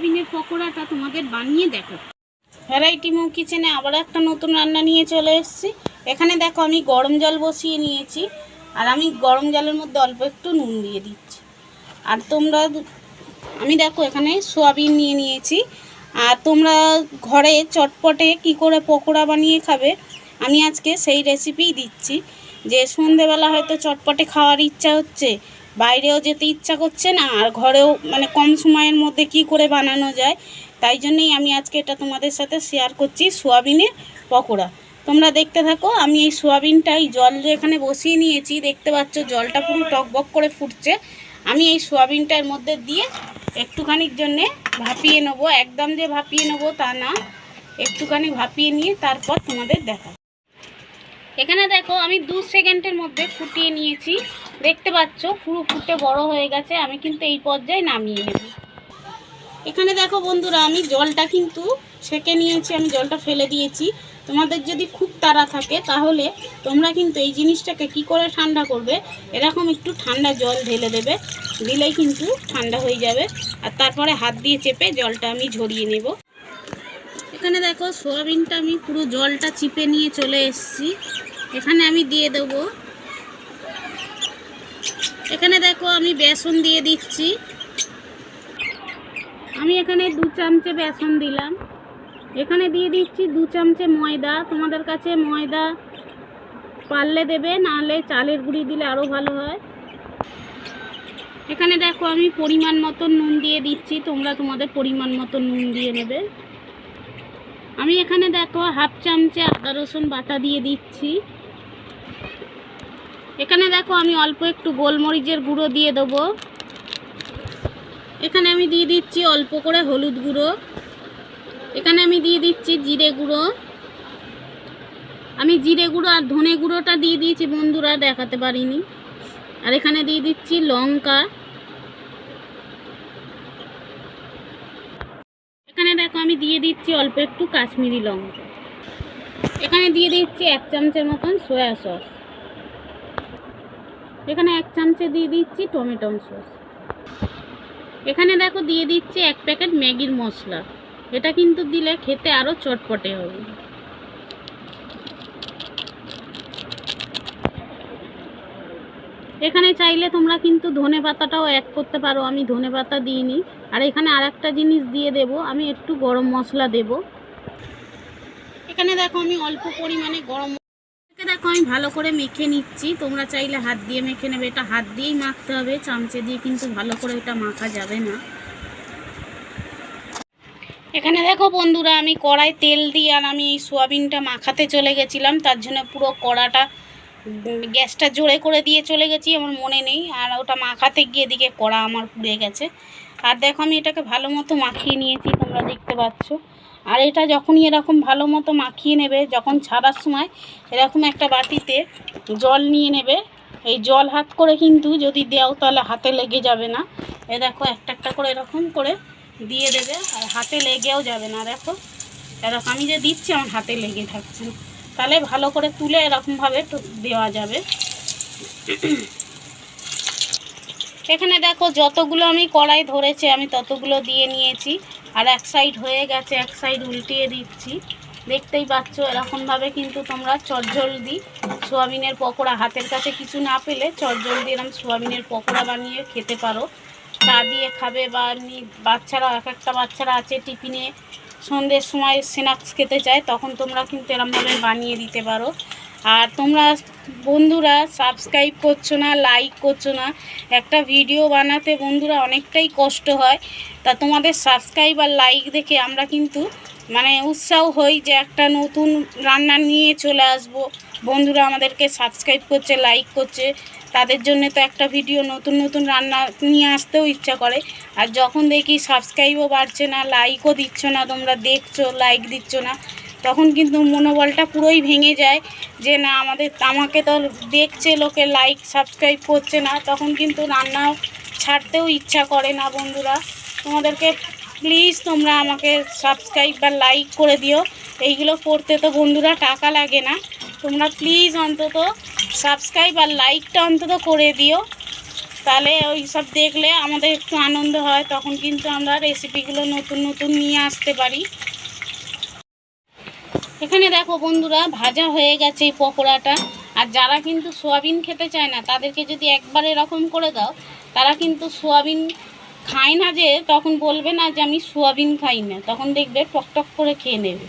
সোয়াবিনের পকোড়াটা তোমাদের বানিয়ে দেখো। ভ্যারাইটি মুখ কিচেনে আবার একটা নতুন রান্না নিয়ে চলে এসেছি। এখানে দেখো আমি গরম জল বসিয়ে নিয়েছি, আর আমি গরম জলের মধ্যে অল্প একটু নুন দিয়ে দিচ্ছি। আর তোমরা, আমি দেখো এখানে সোয়াবিন নিয়ে নিয়েছি। আর তোমরা ঘরে চটপটে কি করে পকোড়া বানিয়ে খাবে, আমি আজকে সেই রেসিপিই দিচ্ছি। যে সন্ধেবেলা হয়তো চটপটে খাওয়ার ইচ্ছা হচ্ছে বাইরেও যেতে ইচ্ছা করছে না, আর ঘরেও মানে কম সময়ের মধ্যে কি করে বানানো যায়, তাই জন্যই আমি আজকে এটা তোমাদের সাথে শেয়ার করছি সোয়াবিনের পকোড়া। তোমরা দেখতে থাকো, আমি এই সোয়াবিনটা এই জল এখানে বসিয়ে নিয়েছি, দেখতে পাচ্ছ জলটা পুরো টকবক করে ফুটছে। আমি এই সোয়াবিনটার মধ্যে দিয়ে একটুখানির জন্যে ভাপিয়ে নেব, একদম যে ভাপিয়ে নেব তা না, একটুখানি ভাপিয়ে নিয়ে তারপর তোমাদের দেখা এখানে দেখো, আমি দু সেকেন্ডের মধ্যে ফুটিয়ে নিয়েছি। দেখতে পাচ্ছ পুরো ফুটে বড় হয়ে গেছে, আমি কিন্তু এই পর্যায়ে নামিয়ে নেব। এখানে দেখো বন্ধুরা, আমি জলটা কিন্তু ছেঁকে নিয়েছি, আমি জলটা ফেলে দিয়েছি। তোমাদের যদি খুব তাড়া থাকে, তাহলে তোমরা কিন্তু এই জিনিসটাকে কি করে ঠান্ডা করবে? এরকম একটু ঠান্ডা জল ঢেলে দেবে, দিলেই কিন্তু ঠান্ডা হয়ে যাবে। আর তারপরে হাত দিয়ে চেপে জলটা আমি ঝরিয়ে নেব। এখানে দেখো, সোয়াবিনটা আমি পুরো জলটা চিপে নিয়ে চলে এসেছি। এখানে আমি দিয়ে দেব এখানে দেখো আমি বেসন দিয়ে দিচ্ছি। আমি এখানে দু চামচে বেসন দিলাম। এখানে দিয়ে দিচ্ছি দু চামচে ময়দা। তোমাদের কাছে ময়দা পারলে দেবে, নাহলে চালের গুঁড়ি দিলে আরও ভালো হয়। এখানে দেখো আমি পরিমাণ মতো নুন দিয়ে দিচ্ছি, তোমরা তোমাদের পরিমাণ মতো নুন দিয়ে নেবে। আমি এখানে দেখো হাফ চামচে আদা রসুন বাটা দিয়ে দিচ্ছি। এখানে দেখো আমি অল্প একটু গোলমরিচের গুঁড়ো দিয়ে দেবো। এখানে আমি দিয়ে দিচ্ছি অল্প করে হলুদ গুঁড়ো। এখানে আমি দিয়ে দিচ্ছি জিরে গুঁড়ো। আমি জিরে গুঁড়ো আর ধনে গুঁড়োটা দিয়ে দিয়েছি, বন্ধুরা দেখাতে পারিনি। আর এখানে দিয়ে দিচ্ছি লঙ্কা। এখানে দেখো আমি দিয়ে দিচ্ছি অল্প একটু কাশ্মীরি লঙ্কা। এখানে দিয়ে দিচ্ছি এক চামচের মতন সয়া সস। এখানে এক চামচে দিয়ে দিচ্ছি টমেটো সস। এখানে দেখো দিয়ে দিচ্ছি এক প্যাকেট ম্যাগির মশলা। এটা কিন্তু দিলে খেতে আরও চটপটে হবে। এখানে চাইলে তোমরা কিন্তু ধনে পাতাটাও অ্যাড করতে পারো। আমি ধনে পাতা দিইনি। আর এখানে আর একটা জিনিস দিয়ে দেব। আমি একটু গরম মশলা দেব। এখানে দেখো আমি অল্প পরিমাণে গরম দেখো, আমি ভালো করে মেখে নিচ্ছি। তোমরা চাইলে হাত দিয়ে মেখে নেবে। এটা হাত দিয়েই মাখতে হবে। চামচে দিয়ে কিন্তু ভালো করে এটা মাখা যাবে না। এখানে দেখো বন্ধুরা, আমি কড়াই তেল দিয়ে আর আমি এই সোয়াবিনটা মাখাতে চলে গেছিলাম। তার জন্য পুরো কড়াটা গ্যাসটা জোরে করে দিয়ে চলে গেছি, আমার মনে নেই। আর ওটা মাখাতে গিয়ে দিকে কড়া আমার পুড়ে গেছে। আর দেখো, আমি এটাকে ভালো মতো মাখিয়ে নিয়েছি, তোমরা দেখতে পাচ্ছ। আর এটা যখনই এরকম ভালো মতো মাখিয়ে নেবে, যখন ছাড়ার সময় এরকম একটা বাটিতে জল নিয়ে নেবে। এই জল হাত করে কিন্তু যদি দেও তাহলে হাতে লেগে যাবে না। এ দেখো, একটা একটা করে এরকম করে দিয়ে দেবে আর হাতে লেগেও যাবে না। দেখো, এরকম আমি যে দিচ্ছি আমার হাতে লেগে থাকছে। তাহলে ভালো করে তুলে এরকমভাবে দেওয়া যাবে। এখানে দেখো যতগুলো আমি কড়াই ধরেছে, আমি ততগুলো দিয়ে নিয়েছি। আর এক সাইড হয়ে গেছে, এক সাইড উল্টিয়ে দিচ্ছি। দেখতেই পাচ্ছ, এরকমভাবে কিন্তু তোমরা চটজলদি সোয়াবিনের পকোড়া, হাতের কাছে কিছু না পেলে চটজলদি এরকম সোয়াবিনের পকোড়া বানিয়ে খেতে পারো। চা দিয়ে খাবে বা এমনি বাচ্চারা, এক একটা বাচ্চারা আছে টিফিনে, সন্ধ্যের সময় স্ন্যাক্স খেতে চায়, তখন তোমরা কিন্তু এরমভাবে বানিয়ে দিতে পারো। আর তোমরা বন্ধুরা সাবস্ক্রাইব করছ না লাইক করছ না, একটা ভিডিও বানাতে বন্ধুরা অনেকটাই কষ্ট হয়। তা তোমাদের সাবস্ক্রাইব আর লাইক দেখে আমরা কিন্তু মানে উৎসাহ হই যে একটা নতুন রান্না নিয়ে চলে আসব। বন্ধুরা আমাদেরকে সাবস্ক্রাইব করছে লাইক করছে, তাদের জন্য তো একটা ভিডিও নতুন নতুন রান্না নিয়ে আসতেও ইচ্ছা করে। আর যখন দেখি সাবস্ক্রাইবও বাড়ছে না লাইকও দিচ্ছ না, তোমরা দেখছ লাইক দিচ্ছ না তখন কিন্তু মনোবলটা পুরোই ভেঙে যায় যে না, আমাদের আমাকে তো দেখছে, লোকে লাইক সাবস্ক্রাইব করছে না। তখন কিন্তু রান্না ছাড়তেও ইচ্ছা করে না বন্ধুরা। তোমাদেরকে প্লিজ তোমরা আমাকে সাবস্ক্রাইব বা লাইক করে দিও। এইগুলো করতে তো বন্ধুরা টাকা লাগে না। তোমরা প্লিজ অন্তত সাবস্ক্রাইব আর লাইকটা অন্তত করে দিও। তাহলে ওই সব দেখলে আমাদের একটু আনন্দ হয়। তখন কিন্তু আমরা রেসিপিগুলো নতুন নতুন নিয়ে আসতে পারি। এখানে দেখো বন্ধুরা, ভাজা হয়ে গেছে এই পকোড়াটা। আর যারা কিন্তু সোয়াবিন খেতে চায় না, তাদেরকে যদি একবার এরকম করে দাও, তারা কিন্তু সোয়াবিন খায় না যে, তখন বলবে না যে, আমি সোয়াবিন খাই না। তখন দেখবে টক টক করে খেয়ে নেবে।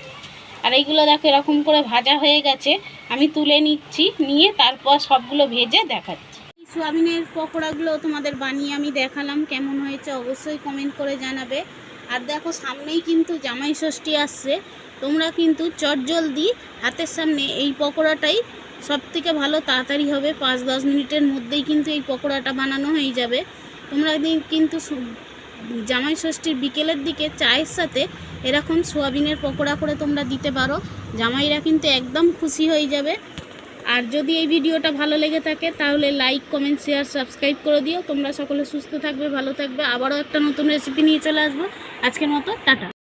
আর এইগুলো দেখো এরকম করে ভাজা হয়ে গেছে। আমি তুলে নিচ্ছি, নিয়ে তারপর সবগুলো ভেজে দেখাচ্ছি। এই সোয়াবিনের পকোড়াগুলো তোমাদের বানিয়ে আমি দেখালাম, কেমন হয়েছে অবশ্যই কমেন্ট করে জানাবে। আর দেখো সামনেই কিন্তু জামাই ষষ্ঠী আসছে। তোমরা কিন্তু চটজলদি হাতের সামনে এই পকোড়াটাই সব থেকে ভালো তাড়াতাড়ি হবে। পাঁচ, দশ মিনিটের মধ্যেই কিন্তু এই পকোড়াটা বানানো হয়ে যাবে। তোমরা কিন্তু জামাই ষষ্ঠীর বিকেলের দিকে চায়ের সাথে এরকম সোয়াবিনের পকোড়া করে তোমরা দিতে পারো। জামাইরা কিন্তু একদম খুশি হয়ে যাবে। আর যদি এই ভিডিওটা ভালো লেগে থাকে, তাহলে লাইক কমেন্ট শেয়ার সাবস্ক্রাইব করে দিও। তোমরা সকলে সুস্থ থাকবে, ভালো থাকবে। আবারও একটা নতুন রেসিপি নিয়ে চলে আসব। আজকের মতো, টাটা।